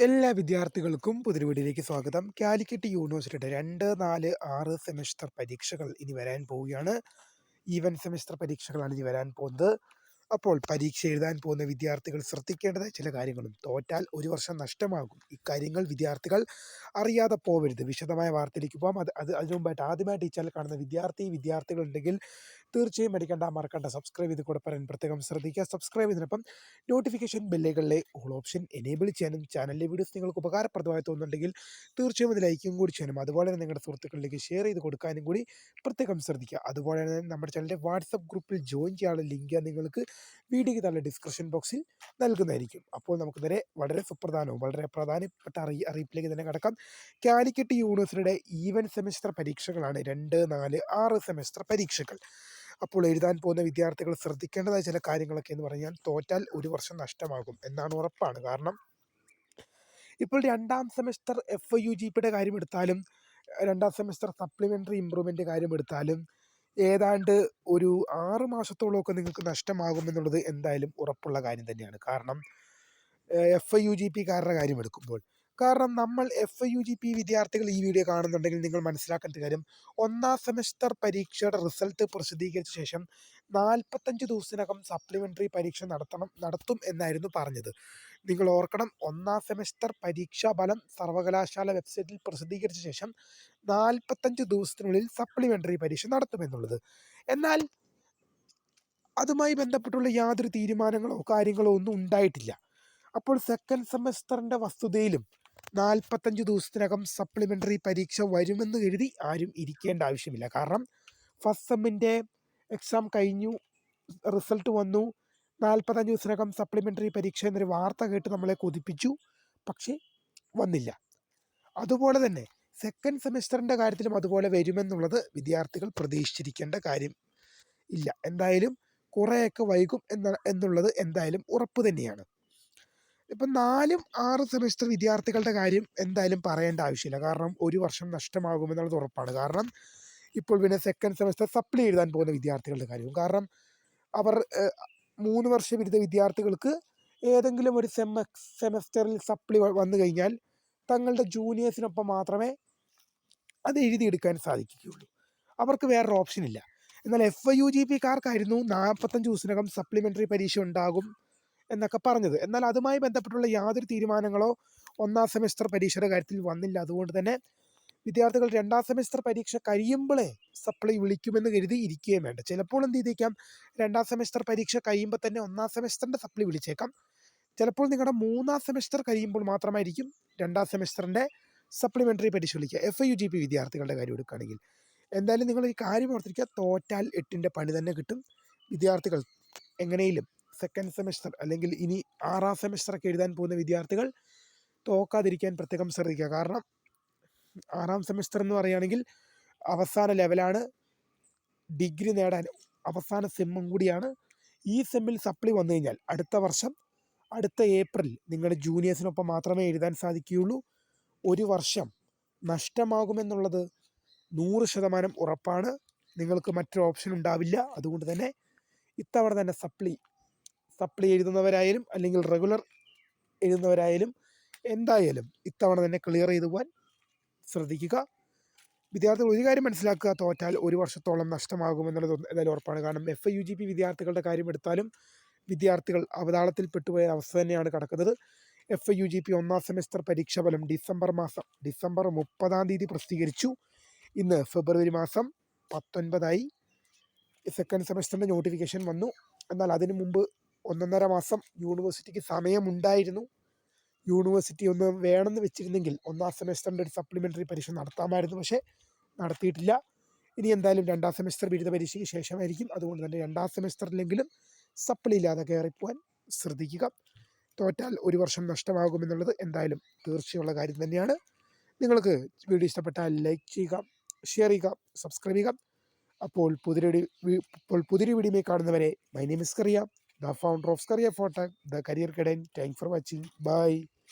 എല്ലാ വിദ്യാർത്ഥികൾക്കും പുതിരുവീടിലേക്ക് സ്വാഗതം. കാലിക്കറ്റ് യൂണിവേഴ്സിറ്റിയുടെ രണ്ട് നാല് ആറ് സെമിസ്റ്റർ പരീക്ഷകൾ ഇനി വരാൻ പോവുകയാണ്. ഈവൻ സെമിസ്റ്റർ പരീക്ഷകളാണ് ഇനി വരാൻ പോകുന്നത്. അപ്പോൾ പരീക്ഷ എഴുതാൻ പോകുന്ന വിദ്യാർത്ഥികൾ ശ്രദ്ധിക്കേണ്ടത് ചില കാര്യങ്ങളും തോറ്റാൽ ഒരു വർഷം നഷ്ടമാകും. ഇക്കാര്യങ്ങൾ വിദ്യാർത്ഥികൾ അറിയാതെ പോവരുത്. വിശദമായ വാർത്തയിലേക്ക് പോകാം അത് അത് അതിനു മുമ്പായിട്ട് ആദ്യമായിട്ട് ഈ ചാനൽ കാണുന്ന വിദ്യാർത്ഥി വിദ്യാർത്ഥികൾ ഉണ്ടെങ്കിൽ തീർച്ചയായും അടിക്കേണ്ട മറക്കണ്ട സബ്സ്ക്രൈബ് ചെയ്ത് കൂടെ പറയാൻ പ്രത്യേകം ശ്രദ്ധിക്കുക. സബ്സ്ക്രൈബ് ചെയ്തതിനൊപ്പം നോട്ടിഫിക്കേഷൻ ബെല്ലുകളിലെ ഓൾ ഓപ്ഷൻ എനേബിൾ ചെയ്യാനും ചാനലിലെ വീഡിയോസ് നിങ്ങൾക്ക് ഉപകാരപ്രദമായി തോന്നുന്നുണ്ടെങ്കിൽ തീർച്ചയായും അത് ലൈക്കും കൂടി ചെയ്യാനും. അതുപോലെ തന്നെ നിങ്ങളുടെ സുഹൃത്തുക്കളിലേക്ക് ഷെയർ ചെയ്ത് കൊടുക്കാനും കൂടി പ്രത്യേകം ശ്രദ്ധിക്കുക. അതുപോലെ തന്നെ നമ്മുടെ ചാനലിന്റെ വാട്സപ്പ് ഗ്രൂപ്പിൽ ജോയിൻ ചെയ്യാനുള്ള ലിങ്ക് നിങ്ങൾക്ക് വീഡിയോയ്ക്ക് തന്നെ ഡിസ്ക്രിപ്ഷൻ ബോക്സിൽ നൽകുന്നതായിരിക്കും. അപ്പോൾ നമുക്ക് നേരെ വളരെ സുപ്രധാനവും വളരെ പ്രധാനപ്പെട്ട അറി അറിയിപ്പിലേക്ക് തന്നെ കടക്കാം. കാലിക്കറ്റ് യൂണിവേഴ്സിറ്റിയുടെ ഈവൻ സെമസ്റ്റർ പരീക്ഷകളാണ് രണ്ട് നാല് ആറ് സെമസ്റ്റർ പരീക്ഷകൾ. അപ്പോൾ എഴുതാൻ പോകുന്ന വിദ്യാർത്ഥികൾ ശ്രദ്ധിക്കേണ്ടതായ ചില കാര്യങ്ങളൊക്കെ എന്ന് പറഞ്ഞാൽ തോറ്റാൽ ഒരു വർഷം നഷ്ടമാകും എന്നാണ് ഉറപ്പാണ്. കാരണം ഇപ്പോൾ രണ്ടാം semester F I U G പിയുടെ കാര്യം എടുത്താലും രണ്ടാം സെമസ്റ്റർ സപ്ലിമെന്ററി ഇമ്പ്രൂവ്മെന്റ് കാര്യം എടുത്താലും ഏതാണ്ട് ഒരു ആറ് മാസത്തോളമൊക്കെ നിങ്ങൾക്ക് നഷ്ടമാകും എന്നുള്ളത് എന്തായാലും ഉറപ്പുള്ള കാര്യം തന്നെയാണ്. കാരണം എഫ് ഐ യു ജി പിക്കാരുടെ കാര്യം എടുക്കുമ്പോൾ കാരണം നമ്മൾ എഫ് യു ജി പി വിദ്യാർത്ഥികൾ ഈ വീഡിയോ കാണുന്നുണ്ടെങ്കിൽ നിങ്ങൾ മനസ്സിലാക്കേണ്ട കാര്യം ഒന്നാം സെമസ്റ്റർ പരീക്ഷയുടെ റിസൾട്ട് പ്രസിദ്ധീകരിച്ച ശേഷം നാൽപ്പത്തഞ്ച് ദിവസത്തിനകം സപ്ലിമെന്ററി പരീക്ഷ നടത്തണം നടത്തും എന്നായിരുന്നു പറഞ്ഞത്. നിങ്ങൾ ഓർക്കണം ഒന്നാം സെമസ്റ്റർ പരീക്ഷാ ഫലം സർവകലാശാല വെബ്സൈറ്റിൽ പ്രസിദ്ധീകരിച്ച ശേഷം നാൽപ്പത്തഞ്ച് ദിവസത്തിനുള്ളിൽ സപ്ലിമെന്ററി പരീക്ഷ നടത്തുമെന്നുള്ളത് എന്നാൽ അതുമായി ബന്ധപ്പെട്ടുള്ള യാതൊരു തീരുമാനങ്ങളോ കാര്യങ്ങളോ ഒന്നും ഉണ്ടായിട്ടില്ല. അപ്പോൾ സെക്കൻഡ് സെമസ്റ്ററിന്റെ വസ്തുതയിലും നാൽപ്പത്തഞ്ച് ദിവസത്തിനകം സപ്ലിമെന്ററി പരീക്ഷ വരുമെന്ന് കരുതി ആരും ഇരിക്കേണ്ട ആവശ്യമില്ല. കാരണം ഫസ്റ്റ് സെമ്മിന്റെ എക്സാം കഴിഞ്ഞു റിസൾട്ട് വന്നു. നാൽപ്പത്തഞ്ച് ദിവസത്തിനകം സപ്ലിമെന്ററി പരീക്ഷ എന്നൊരു വാർത്ത കേട്ട് നമ്മളെ കൊതിപ്പിച്ചു. പക്ഷേ വന്നില്ല. അതുപോലെ തന്നെ സെക്കൻഡ് സെമിസ്റ്ററിന്റെ കാര്യത്തിലും അതുപോലെ വരുമെന്നുള്ളത് വിദ്യാർത്ഥികൾ പ്രതീക്ഷിച്ചിരിക്കേണ്ട കാര്യം ഇല്ല. എന്തായാലും കുറേയൊക്കെ വൈകും എന്ന എന്നുള്ളത് എന്തായാലും ഉറപ്പ് തന്നെയാണ്. ഇപ്പം നാലും ആറ് സെമിസ്റ്റർ വിദ്യാർത്ഥികളുടെ കാര്യം എന്തായാലും പറയേണ്ട ആവശ്യമില്ല. കാരണം ഒരു വർഷം നഷ്ടമാകുമെന്നുള്ളത് ഉറപ്പാണ്. കാരണം ഇപ്പോൾ പിന്നെ സെക്കൻഡ് സെമിസ്റ്റർ സപ്ലൈ എഴുതാൻ പോകുന്ന വിദ്യാർത്ഥികളുടെ കാര്യവും. കാരണം അവർ മൂന്ന് വർഷ ബിരുദ വിദ്യാർത്ഥികൾക്ക് ഏതെങ്കിലും ഒരു സെമ സെമസ്റ്ററിൽ സപ്ലി വന്നു കഴിഞ്ഞാൽ തങ്ങളുടെ ജൂനിയേഴ്സിനൊപ്പം മാത്രമേ അത് എഴുതിയെടുക്കാൻ സാധിക്കുകയുള്ളൂ. അവർക്ക് വേറൊരു ഓപ്ഷൻ ഇല്ല. എന്നാൽ എഫ് ഐ യു ജി പിക്കാർക്കായിരുന്നു നാൽപ്പത്തഞ്ച് ദിവസത്തിനകം സപ്ലിമെന്ററി പരീക്ഷ ഉണ്ടാകും. എന്നൊക്കെ പറഞ്ഞത്. എന്നാൽ അതുമായി ബന്ധപ്പെട്ടുള്ള യാതൊരു തീരുമാനങ്ങളോ ഒന്നാം സെമിസ്റ്റർ പരീക്ഷയുടെ കാര്യത്തിൽ വന്നില്ല. അതുകൊണ്ട് തന്നെ വിദ്യാർത്ഥികൾ രണ്ടാം സെമിസ്റ്റർ പരീക്ഷ കഴിയുമ്പോഴേ സപ്ലൈ വിളിക്കുമെന്ന് കരുതി ഇരിക്കുകയും വേണ്ട. ചിലപ്പോൾ എന്ത് ചെയ്തേക്കാം? രണ്ടാം സെമിസ്റ്റർ പരീക്ഷ കഴിയുമ്പോൾ തന്നെ ഒന്നാം സെമിസ്റ്ററിന്റെ സപ്ലൈ വിളിച്ചേക്കാം. ചിലപ്പോൾ നിങ്ങളുടെ മൂന്നാം സെമിസ്റ്റർ കഴിയുമ്പോൾ മാത്രമായിരിക്കും രണ്ടാം സെമിസ്റ്ററിന്റെ സപ്ലിമെന്ററി പരീക്ഷ വിളിക്കുക. എഫ് യു ജി പി വിദ്യാർത്ഥികളുടെ കാര്യം എടുക്കുകയാണെങ്കിൽ. എന്തായാലും നിങ്ങൾ ഈ കാര്യം ഓർത്തിരിക്കുക. തോറ്റാൽ എട്ടിന്റെ പണി തന്നെ കിട്ടും. വിദ്യാർത്ഥികൾ എങ്ങനെയും സെക്കൻഡ് സെമിസ്റ്റർ അല്ലെങ്കിൽ ഇനി ആറാം സെമിസ്റ്ററൊക്കെ എഴുതാൻ പോകുന്ന വിദ്യാർത്ഥികൾ തോക്കാതിരിക്കാൻ പ്രത്യേകം ശ്രദ്ധിക്കുക. കാരണം ആറാം സെമിസ്റ്റർ എന്ന് പറയുകയാണെങ്കിൽ അവസാന ലെവലാണ് ഡിഗ്രി നേടാൻ അവസാന സെമ്മും കൂടിയാണ്. ഈ സെമ്മിൽ സപ്ലി വന്നു കഴിഞ്ഞാൽ അടുത്ത വർഷം അടുത്ത ഏപ്രിൽ നിങ്ങളുടെ ജൂനിയേഴ്സിനൊപ്പം മാത്രമേ എഴുതാൻ സാധിക്കുകയുള്ളൂ. ഒരു വർഷം നഷ്ടമാകുമെന്നുള്ളത് നൂറ് ശതമാനം ഉറപ്പാണ്. നിങ്ങൾക്ക് മറ്റൊരു ഓപ്ഷൻ ഉണ്ടാവില്ല. അതുകൊണ്ട് തന്നെ ഇത്തവണ തന്നെ സപ്ലി സപ്ലി എഴുതുന്നവരായാലും അല്ലെങ്കിൽ റെഗുലർ എഴുതുന്നവരായാലും എന്തായാലും ഇത്തവണ തന്നെ ക്ലിയർ ചെയ്തു പോകാൻ ശ്രദ്ധിക്കുക. വിദ്യാർത്ഥികൾ ഒരു കാര്യം മനസ്സിലാക്കുക തോറ്റാൽ ഒരു വർഷത്തോളം നഷ്ടമാകുമെന്നുള്ളത് എന്തായാലും ഉറപ്പാണ്. കാരണം F I U G P വിദ്യാർത്ഥികളുടെ കാര്യം എടുത്താലും വിദ്യാർത്ഥികൾ അവതാളത്തിൽ പെട്ടുപോയ അവസ്ഥ തന്നെയാണ് കിടക്കുന്നത്. F I U G P ഒന്നാം സെമസ്റ്റർ പരീക്ഷ ഫലം ഡിസംബർ മാസം ഡിസംബർ മുപ്പതാം തീയതി പ്രസിദ്ധീകരിച്ചു. ഇന്ന് ഫെബ്രുവരി മാസം പത്തൊൻപതായി സെക്കൻഡ് സെമസ്റ്ററിന്റെ നോട്ടിഫിക്കേഷൻ വന്നു. എന്നാൽ അതിനു മുമ്പ് ഒന്നൊന്നര മാസം യൂണിവേഴ്സിറ്റിക്ക് സമയമുണ്ടായിരുന്നു. യൂണിവേഴ്സിറ്റി ഒന്ന് വേണമെന്ന് വെച്ചിരുന്നെങ്കിൽ ഒന്നാം സെമസ്റ്ററിന്റെ ഒരു സപ്ലിമെന്ററി പരീക്ഷ നടത്താമായിരുന്നു. പക്ഷേ നടത്തിയിട്ടില്ല. ഇനി എന്തായാലും രണ്ടാം സെമസ്റ്റർ ബിരുദ പരീക്ഷയ്ക്ക് ശേഷമായിരിക്കും. അതുകൊണ്ട് തന്നെ രണ്ടാം സെമസ്റ്ററിലെങ്കിലും സപ്ലി ഇല്ലാതെ കയറിപ്പോവാൻ ശ്രദ്ധിക്കുക. തോറ്റാൽ ഒരു വർഷം നഷ്ടമാകുമെന്നുള്ളത് എന്തായാലും തീർച്ചയുള്ള കാര്യം തന്നെയാണ്. നിങ്ങൾക്ക് വീഡിയോ ഇഷ്ടപ്പെട്ടാൽ ലൈക്ക് ചെയ്യുക ഷെയർ ചെയ്യുക സബ്സ്ക്രൈബ് ചെയ്യുക. അപ്പോൾ പുതിയൊരു ഇപ്പോൾ പുതിയൊരു വീഡിയോ കാണുന്നവരെ my name the founder of Career Tech, the Career Academy. Thanks for watching. Bye.